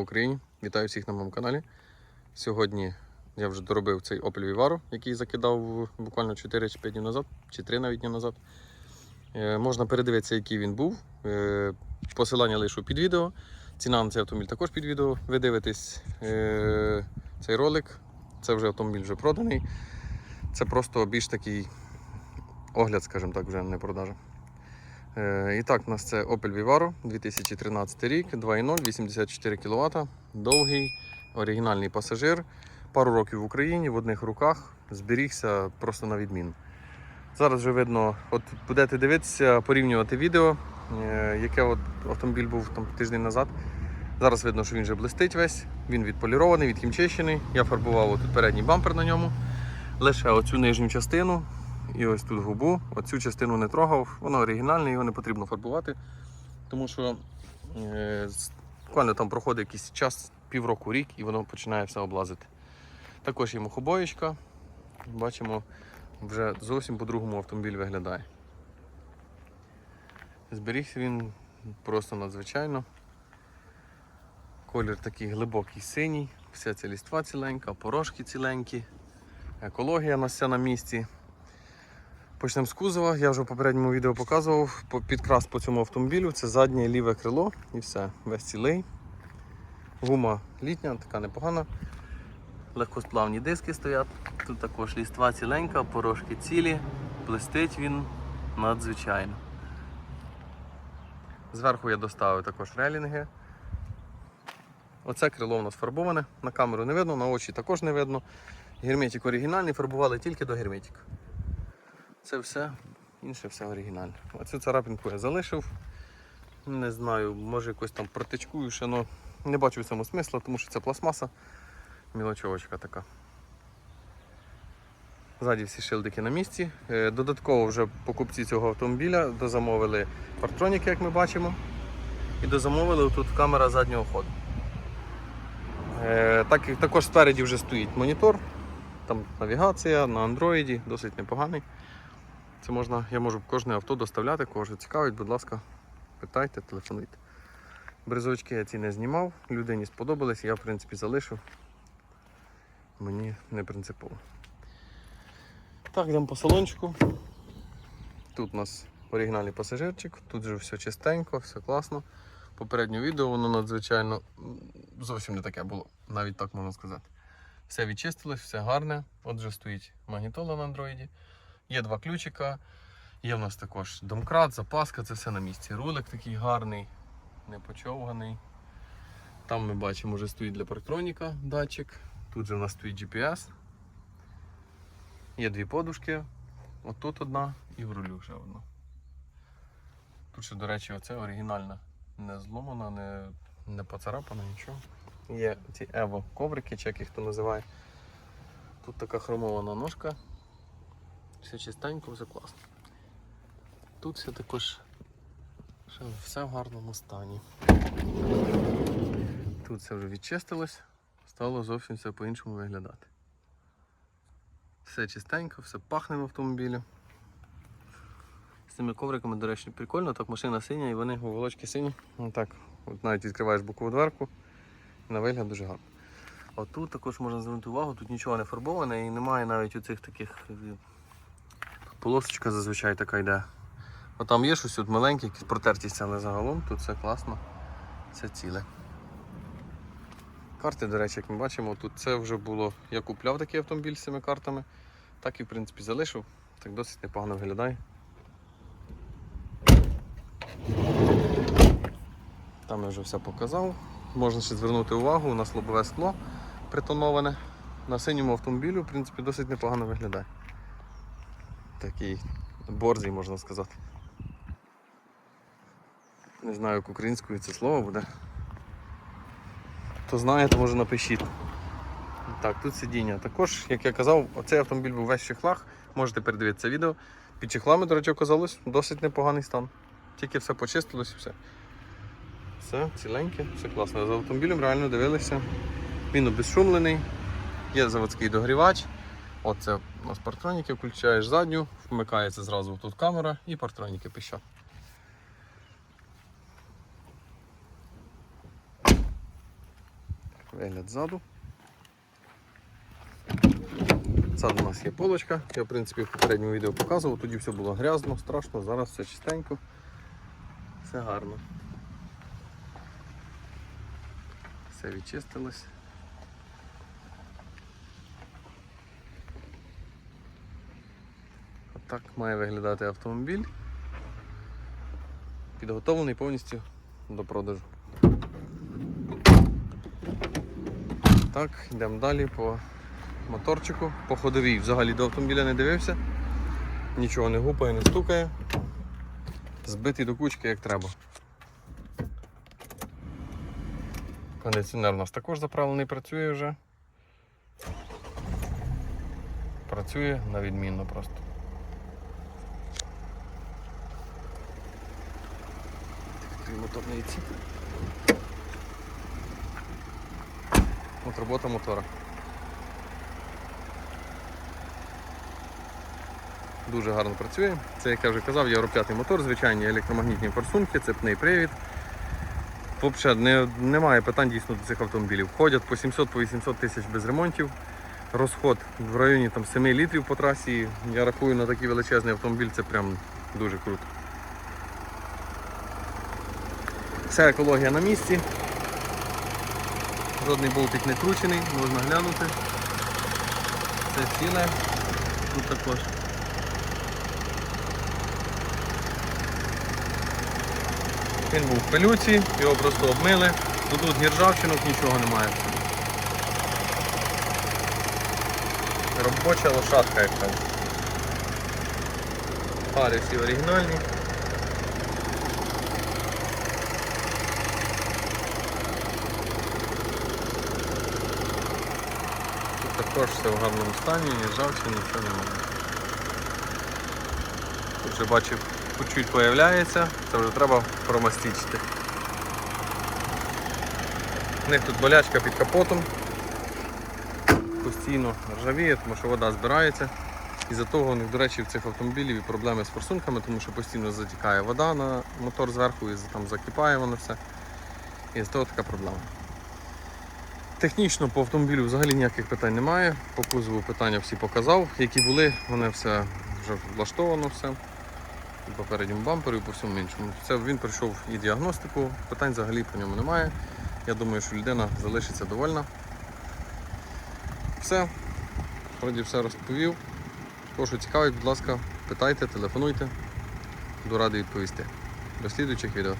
Україні! Вітаю всіх на моєму каналі. Сьогодні я вже доробив цей Opel Vivaro, який закидав буквально 4 чи 5 днів назад, чи 3 навіть дні назад. Е, можна передивитися, який він був. Е, посилання лишу під відео. Ціна на цей автомобіль також під відео. Ви дивитесь е, цей ролик. Це вже автомобіль вже проданий. Це просто більш такий огляд, скажімо так, вже не продажа. Е, І так, у нас це Opel Vivaro 2013 рік, 2.0, 84 кВт, довгий, оригінальний пасажир, пару років в Україні, в одних руках, зберігся просто на відмін. Зараз вже видно, от будете дивитися, порівнювати відео, е, яке от автомобіль був там тиждень назад. Зараз видно, що він вже блистить весь, він відполірований, відхімчищений. Я фарбував тут передній бампер на ньому. Лише оцю нижню частину і ось тут губу. Оцю частину не трогав, воно оригінальне, його не потрібно фарбувати, тому що е, буквально там проходить якийсь час, півроку, рік, і воно починає все облазити. Також є мухобоєчка. Бачимо, вже зовсім по-другому автомобіль виглядає. Зберігся він просто надзвичайно. Колір такий глибокий синій, вся ця ліства ціленька, порошки ціленькі, екологія на вся на місці. Почнемо з кузова. Я вже в попередньому відео показував підкрас по цьому автомобілю. Це заднє ліве крило і все. Весь цілий. Гума літня, така непогана. Легкосплавні диски стоять. Тут також ліства ціленька, порошки цілі, блистить він надзвичайно. Зверху я доставив також релінги. Оце крило у нас фарбоване, на камеру не видно, на очі також не видно. Герметик оригінальний, фарбували тільки до герметика. Це все, інше все оригінальне. Оцю царапинку я залишив. Не знаю, може якось там протичкую ще, але не бачу в цьому смисла, тому що це пластмаса, мілочовочка така. Ззаді всі шилдики на місці. Е, Додатково вже покупці цього автомобіля дозамовили партроніки, як ми бачимо. І дозамовили тут камера заднього ходу. Е, Так, також спереді вже стоїть монітор, там навігація на андроїді, досить непоганий. Це можна, я можу кожне авто доставляти, кого цікавить, будь ласка, питайте, телефонуйте. Бризовички я ці не знімав, людині сподобались, я в принципі залишив. Мені не принципово. Так, йдемо по салончику. Тут у нас оригінальний пасажирчик, тут же все чистенько, все класно. Попереднє відео воно надзвичайно зовсім не таке було, навіть так можна сказати. Все відчистилось, все гарне. Отже, стоїть магнітола на андроїді. Є два ключика. Є в нас також домкрат, запаска, це все на місці. Рулик такий гарний, не почовганий. Там ми бачимо, вже стоїть для парктроніка датчик. Тут же в нас стоїть GPS. Є дві подушки. Отут одна і в рулю ще одна. Тут ще, до речі, оце оригінальна. Не зломана, не, не поцарапана, нічого. Є ці Evo коврики, чи як їх хто називає. Тут така хромована ножка. Все чистенько, все класно. Тут все також ще все в гарному стані. Тут все вже відчистилось, стало зовсім все по-іншому виглядати. Все чистенько, все пахне в автомобілі. З цими ковриками, до речі, прикольно, так машина синя і вони волочки сині. Отак, от навіть відкриваєш бокову дверку, на вигляд дуже гарно. А тут також можна звернути увагу, тут нічого не фарбоване і немає навіть оцих таких е, полосочка зазвичай така йде. От там є щось маленьке, якісь протертість, але загалом тут все класно, все ціле. Карти, до речі, як ми бачимо, тут це вже було. Я купляв такий автомобіль з цими картами, так і в принципі залишив, так досить непогано виглядає. Там я вже все показав. Можна ще звернути увагу, у нас лобове скло притоноване. На синьому автомобілю, в принципі, досить непогано виглядає. Такий борзий, можна сказати. Не знаю, як українською це слово буде. Хто знає, то може напишіть. Так, тут сидіння. Також, як я казав, оцей автомобіль був весь в чехлах. Можете передивитися відео. Під чехлами, до речі, оказалось досить непоганий стан. Тільки все почистилось і все. Все ціленьке, все класно. За автомобілем реально дивилися. Він обезшумлений, є заводський догрівач. Оце у нас партроніки, включаєш задню, вмикається зразу тут камера і партроніки пищать. вигляд ззаду. Ззаду у нас є полочка. Я в принципі в попередньому відео показував, тоді все було грязно, страшно, зараз все чистенько, все гарно. Все відчистилось. Отак має виглядати автомобіль. Підготовлений повністю до продажу. Так, йдемо далі по моторчику. По ходовій взагалі до автомобіля не дивився. Нічого не гупає, не стукає. Збитий до кучки як треба. Кондиціонер у нас також заправлений, працює вже. Працює на відмінно просто. Моторний відсік. От робота мотора. Дуже гарно працює. Це, як я вже казав, Євро 5 мотор, звичайні електромагнітні форсунки, цепний привід. Взагалі не, немає питань дійсно до цих автомобілів. Ходять по 700-800 по 800 тисяч без ремонтів. Розход в районі там, 7 літрів по трасі. Я рахую на такий величезний автомобіль, це прям дуже круто. Вся екологія на місці. Жодний болтик не кручений, можна глянути. Це ціле. Тут також. Він був в пилюці, його просто обмили. Тут гіржавчинок нічого немає. Робоча лошадка як там. Фари всі оригінальні. Тут також все в гарному стані, ні ржавчини, нічого немає. Тут вже бачив, чуть появляється, це вже треба промастичити. У них тут болячка під капотом. Постійно ржавіє, тому що вода збирається. І за того у них, до речі, в цих автомобілів і проблеми з форсунками, тому що постійно затікає вода на мотор зверху і там закипає воно все. І з того така проблема. Технічно по автомобілю взагалі ніяких питань немає. По кузову питання всі показав, які були, вони все вже влаштовано все. І попередньому бамперу, і по всьому іншому. Це він пройшов і діагностику, питань взагалі по ньому немає. Я думаю, що людина залишиться довольна. Все, вроді все розповів. Кого цікавить, будь ласка, питайте, телефонуйте. Буду радий відповісти. До слідуючих відео.